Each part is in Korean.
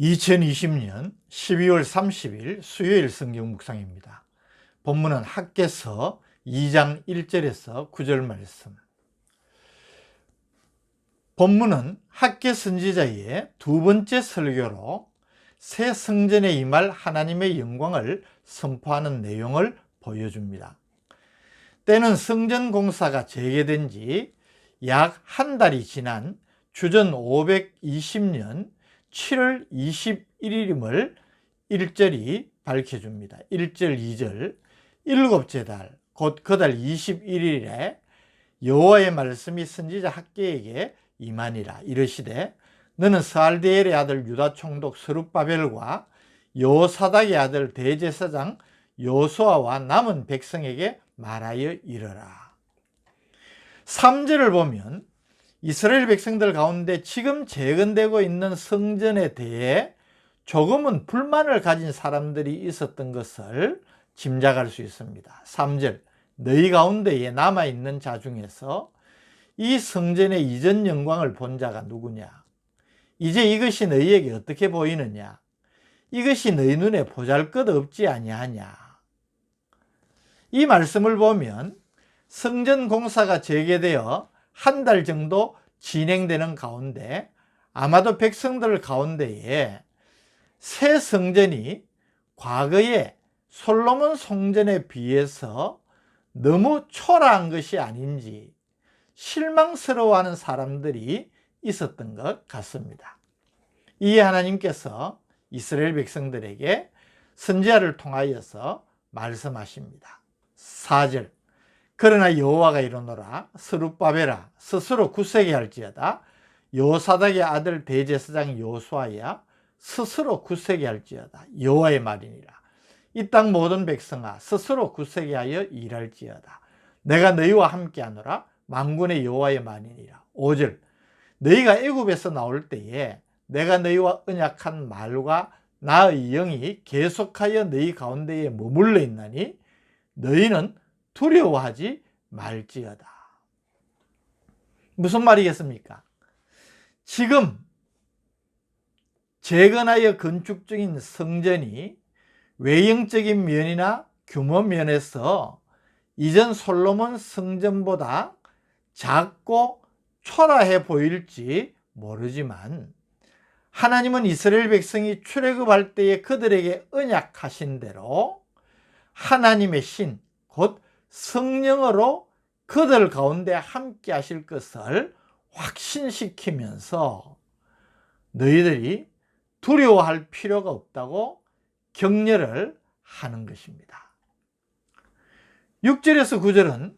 2020년 12월 30일 수요일 성경 묵상입니다. 본문은 학개서 2장 1절에서 9절 말씀. 본문은 학개 선지자의 두 번째 설교로 새 성전에 임할 하나님의 영광을 선포하는 내용을 보여줍니다. 때는 성전 공사가 재개된 지 약 한 달이 지난 주전 520년 7월 21일임을 1절이 밝혀줍니다. 1절, 2절, 일곱째 달, 곧 그 달 21일에 여호와의 말씀이 선지자 학계에게 임하니라 이르시되 너는 스알디엘의 아들 유다 총독 스룹바벨과 요사닥의 아들 대제사장 요수아와 남은 백성에게 말하여 이르라. 3절을 보면 이스라엘 백성들 가운데 지금 재건되고 있는 성전에 대해 조금은 불만을 가진 사람들이 있었던 것을 짐작할 수 있습니다. 3절 너희 가운데에 남아있는 자 중에서 이 성전의 이전 영광을 본 자가 누구냐? 이제 이것이 너희에게 어떻게 보이느냐? 이것이 너희 눈에 보잘것 없지 아니하냐? 이 말씀을 보면 성전 공사가 재개되어 한 달 정도 진행되는 가운데 아마도 백성들 가운데에 새 성전이 과거에 솔로몬 성전에 비해서 너무 초라한 것이 아닌지 실망스러워하는 사람들이 있었던 것 같습니다. 이에 하나님께서 이스라엘 백성들에게 선지자를 통하여서 말씀하십니다. 4절 그러나 여호와가 이르노라 스룹바벨아 스스로 굳세게 할지어다. 요사닥의 아들 대제사장 요수아야 스스로 굳세게 할지어다. 여호와의 말이니라. 이 땅 모든 백성아 스스로 굳세게 하여 일할지어다. 내가 너희와 함께하노라. 만군의 여호와의 말이니라. 5절 너희가 애굽에서 나올 때에 내가 너희와 언약한 말과 나의 영이 계속하여 너희 가운데에 머물러 있나니 너희는 두려워하지 말지어다. 무슨 말이겠습니까? 지금 재건하여 건축 중인 성전이 외형적인 면이나 규모 면에서 이전 솔로몬 성전보다 작고 초라해 보일지 모르지만 하나님은 이스라엘 백성이 출애굽할 때에 그들에게 언약하신 대로 하나님의 신, 곧 성령으로 그들 가운데 함께 하실 것을 확신시키면서 너희들이 두려워할 필요가 없다고 격려를 하는 것입니다. 6절에서 9절은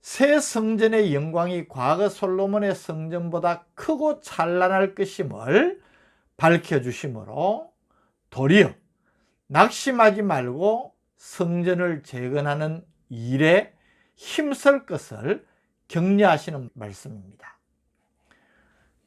새 성전의 영광이 과거 솔로몬의 성전보다 크고 찬란할 것임을 밝혀주심으로 도리어 낙심하지 말고 성전을 재건하는 일에 힘쓸 것을 격려하시는 말씀입니다.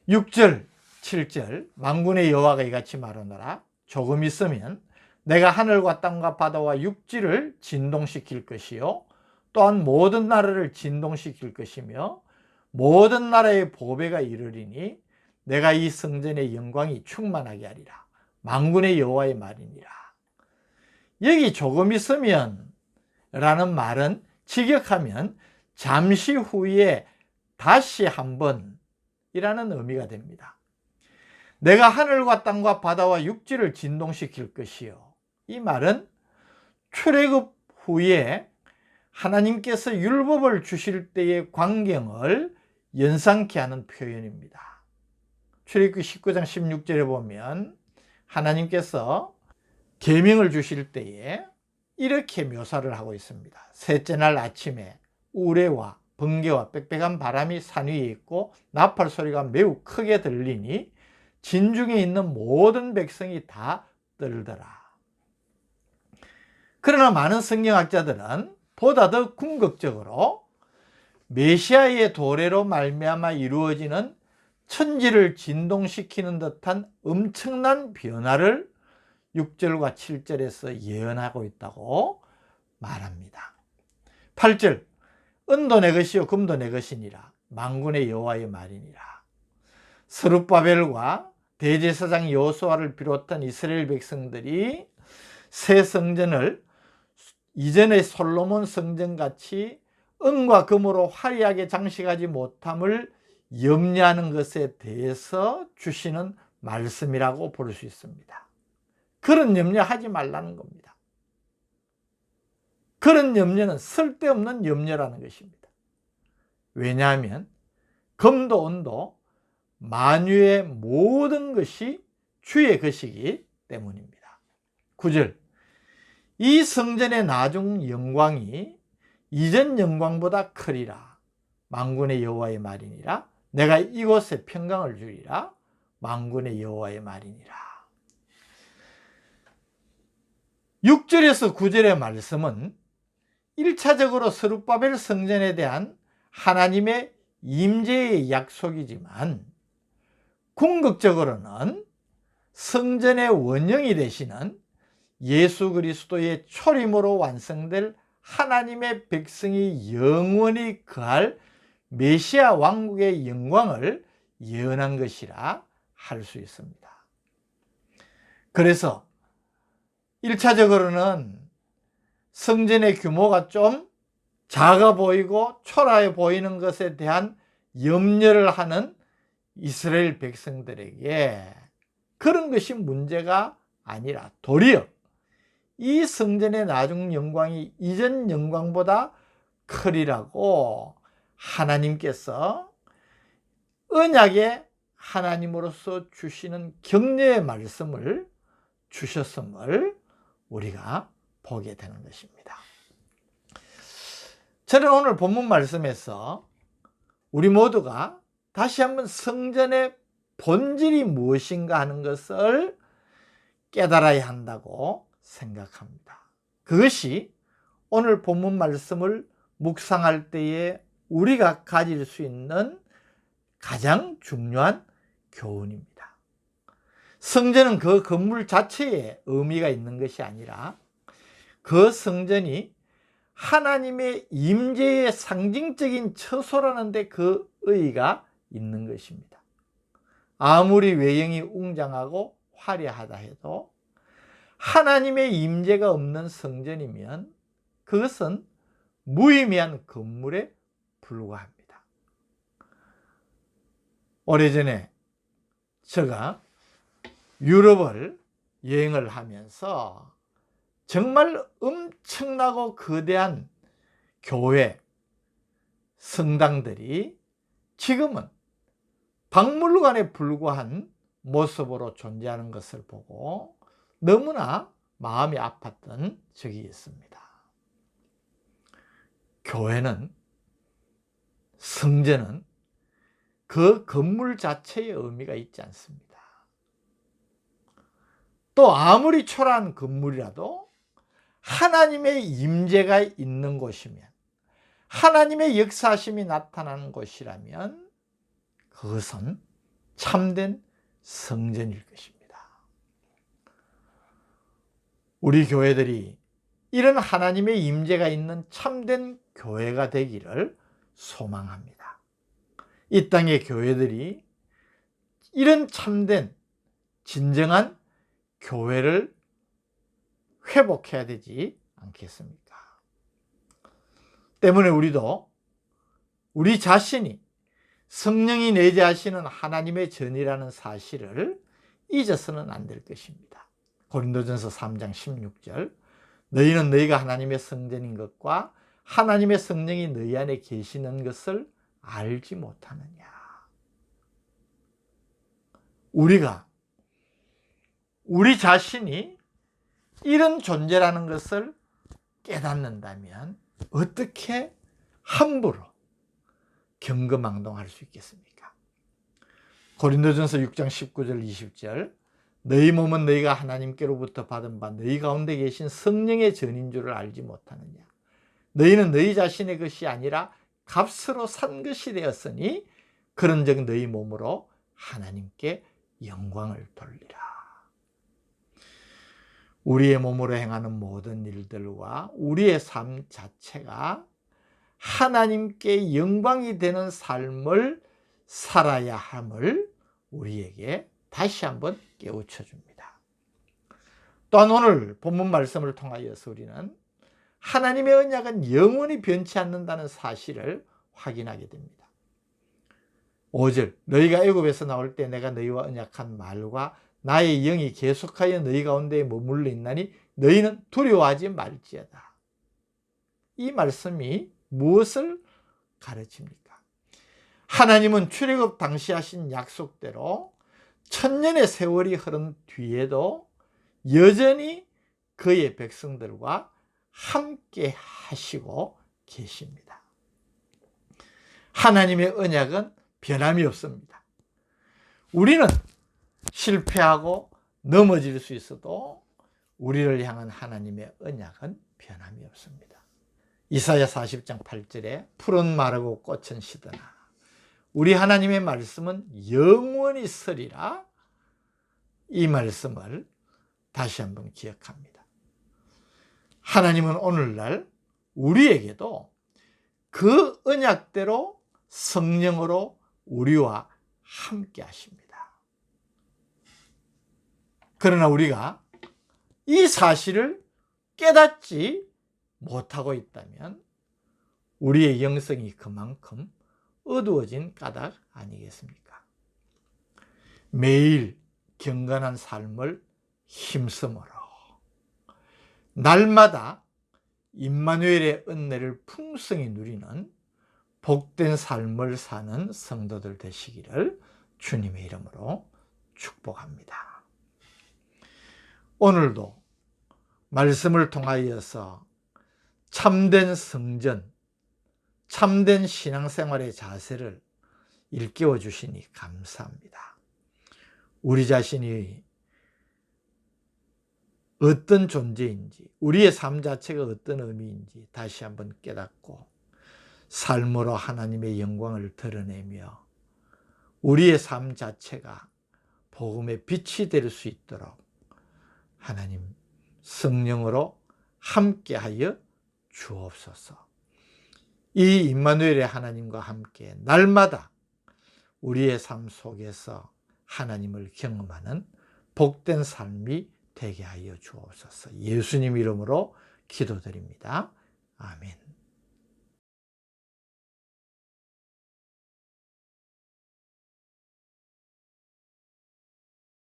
6절, 7절 만군의 여호와가 이같이 말하노라. 조금 있으면 내가 하늘과 땅과 바다와 육지를 진동시킬 것이요 또한 모든 나라를 진동시킬 것이며 모든 나라의 보배가 이르리니 내가 이 성전의 영광이 충만하게 하리라. 만군의 여호와의 말이니라. 여기 조금 있으면 라는 말은 직역하면 잠시 후에 다시 한번 이라는 의미가 됩니다. 내가 하늘과 땅과 바다와 육지를 진동시킬 것이요. 이 말은 출애굽 후에 하나님께서 율법을 주실 때의 광경을 연상케 하는 표현입니다. 출애굽 19장 16절에 보면 하나님께서 계명을 주실 때에 이렇게 묘사를 하고 있습니다. 셋째 날 아침에 우레와 번개와 빽빽한 바람이 산 위에 있고 나팔 소리가 매우 크게 들리니 진중에 있는 모든 백성이 다 떨더라. 그러나 많은 성경학자들은 보다 더 궁극적으로 메시아의 도래로 말미암아 이루어지는 천지를 진동시키는 듯한 엄청난 변화를 6절과 7절에서 예언하고 있다고 말합니다. 8절 은도 내 것이요 금도 내 것이니라 만군의 여호와의 말이니라 스룹바벨과 대제사장 여호수아를 비롯한 이스라엘 백성들이 새 성전을 이전의 솔로몬 성전 같이 은과 금으로 화려하게 장식하지 못함을 염려하는 것에 대해서 주시는 말씀이라고 볼 수 있습니다. 그런 염려하지 말라는 겁니다. 그런 염려는 쓸데없는 염려라는 것입니다. 왜냐하면 금도 은도 만유의 모든 것이 주의 것이기 때문입니다. 9절 이 성전의 나중 영광이 이전 영광보다 크리라 망군의 여호와의 말이니라 내가 이곳에 평강을 주리라 망군의 여호와의 말이니라 6절에서 9절의 말씀은 1차적으로 스룹바벨 성전에 대한 하나님의 임재의 약속이지만 궁극적으로는 성전의 원형이 되시는 예수 그리스도의 초림으로 완성될 하나님의 백성이 영원히 거할 메시아 왕국의 영광을 예언한 것이라 할 수 있습니다. 그래서 1차적으로는 성전의 규모가 좀 작아 보이고 초라해 보이는 것에 대한 염려를 하는 이스라엘 백성들에게 그런 것이 문제가 아니라 도리어 이 성전의 나중 영광이 이전 영광보다 크리라고 하나님께서 언약의 하나님으로서 주시는 격려의 말씀을 주셨음을 우리가 보게 되는 것입니다. 저는 오늘 본문 말씀에서 우리 모두가 다시 한번 성전의 본질이 무엇인가 하는 것을 깨달아야 한다고 생각합니다. 그것이 오늘 본문 말씀을 묵상할 때에 우리가 가질 수 있는 가장 중요한 교훈입니다. 성전은 그 건물 자체에 의미가 있는 것이 아니라 그 성전이 하나님의 임재의 상징적인 처소라는데 그 의의가 있는 것입니다. 아무리 외형이 웅장하고 화려하다 해도 하나님의 임재가 없는 성전이면 그것은 무의미한 건물에 불과합니다. 오래전에 제가 유럽을 여행을 하면서 정말 엄청나고 거대한 교회, 성당들이 지금은 박물관에 불과한 모습으로 존재하는 것을 보고 너무나 마음이 아팠던 적이 있습니다. 교회는, 성전은 그 건물 자체의 의미가 있지 않습니다. 또 아무리 초라한 건물이라도 하나님의 임재가 있는 곳이면 하나님의 역사심이 나타나는 곳이라면 그것은 참된 성전일 것입니다. 우리 교회들이 이런 하나님의 임재가 있는 참된 교회가 되기를 소망합니다. 이 땅의 교회들이 이런 참된 진정한 교회를 회복해야 되지 않겠습니까? 때문에 우리도 우리 자신이 성령이 내재하시는 하나님의 전이라는 사실을 잊어서는 안 될 것입니다. 고린도전서 3장 16절 너희는 너희가 하나님의 성전인 것과 하나님의 성령이 너희 안에 계시는 것을 알지 못하느냐. 우리가 우리 자신이 이런 존재라는 것을 깨닫는다면 어떻게 함부로 경거망동할 수 있겠습니까? 고린도전서 6장 19절 20절. 너희 몸은 너희가 하나님께로부터 받은 바 너희 가운데 계신 성령의 전인 줄을 알지 못하느냐? 너희는 너희 자신의 것이 아니라 값으로 산 것이 되었으니 그런즉 너희 몸으로 하나님께 영광을 돌리라 우리의 몸으로 행하는 모든 일들과 우리의 삶 자체가 하나님께 영광이 되는 삶을 살아야 함을 우리에게 다시 한번 깨우쳐 줍니다. 또한 오늘 본문 말씀을 통하여서 우리는 하나님의 언약은 영원히 변치 않는다는 사실을 확인하게 됩니다. 5절 너희가 애굽에서 나올 때 내가 너희와 언약한 말과 나의 영이 계속하여 너희 가운데 머물러 있나니 너희는 두려워하지 말지어다. 이 말씀이 무엇을 가르칩니까? 하나님은 출애굽 당시 하신 약속대로 천년의 세월이 흐른 뒤에도 여전히 그의 백성들과 함께 하시고 계십니다. 하나님의 언약은 변함이 없습니다. 우리는 실패하고 넘어질 수 있어도 우리를 향한 하나님의 언약은 변함이 없습니다. 이사야 40장 8절에 푸른 마르고 꽃은 시드나 우리 하나님의 말씀은 영원히 서리라 이 말씀을 다시 한번 기억합니다. 하나님은 오늘날 우리에게도 그 언약대로 성령으로 우리와 함께 하십니다. 그러나 우리가 이 사실을 깨닫지 못하고 있다면 우리의 영성이 그만큼 어두워진 까닭 아니겠습니까? 매일 경건한 삶을 힘쓰므로 날마다 임마누엘의 은혜를 풍성히 누리는 복된 삶을 사는 성도들 되시기를 주님의 이름으로 축복합니다. 오늘도 말씀을 통하여서 참된 성전, 참된 신앙생활의 자세를 일깨워 주시니 감사합니다. 우리 자신이 어떤 존재인지, 우리의 삶 자체가 어떤 의미인지 다시 한번 깨닫고 삶으로 하나님의 영광을 드러내며 우리의 삶 자체가 복음의 빛이 될 수 있도록 하나님 성령으로 함께하여 주옵소서. 이 임마누엘의 하나님과 함께 날마다 우리의 삶 속에서 하나님을 경험하는 복된 삶이 되게 하여 주옵소서. 예수님 이름으로 기도드립니다. 아멘.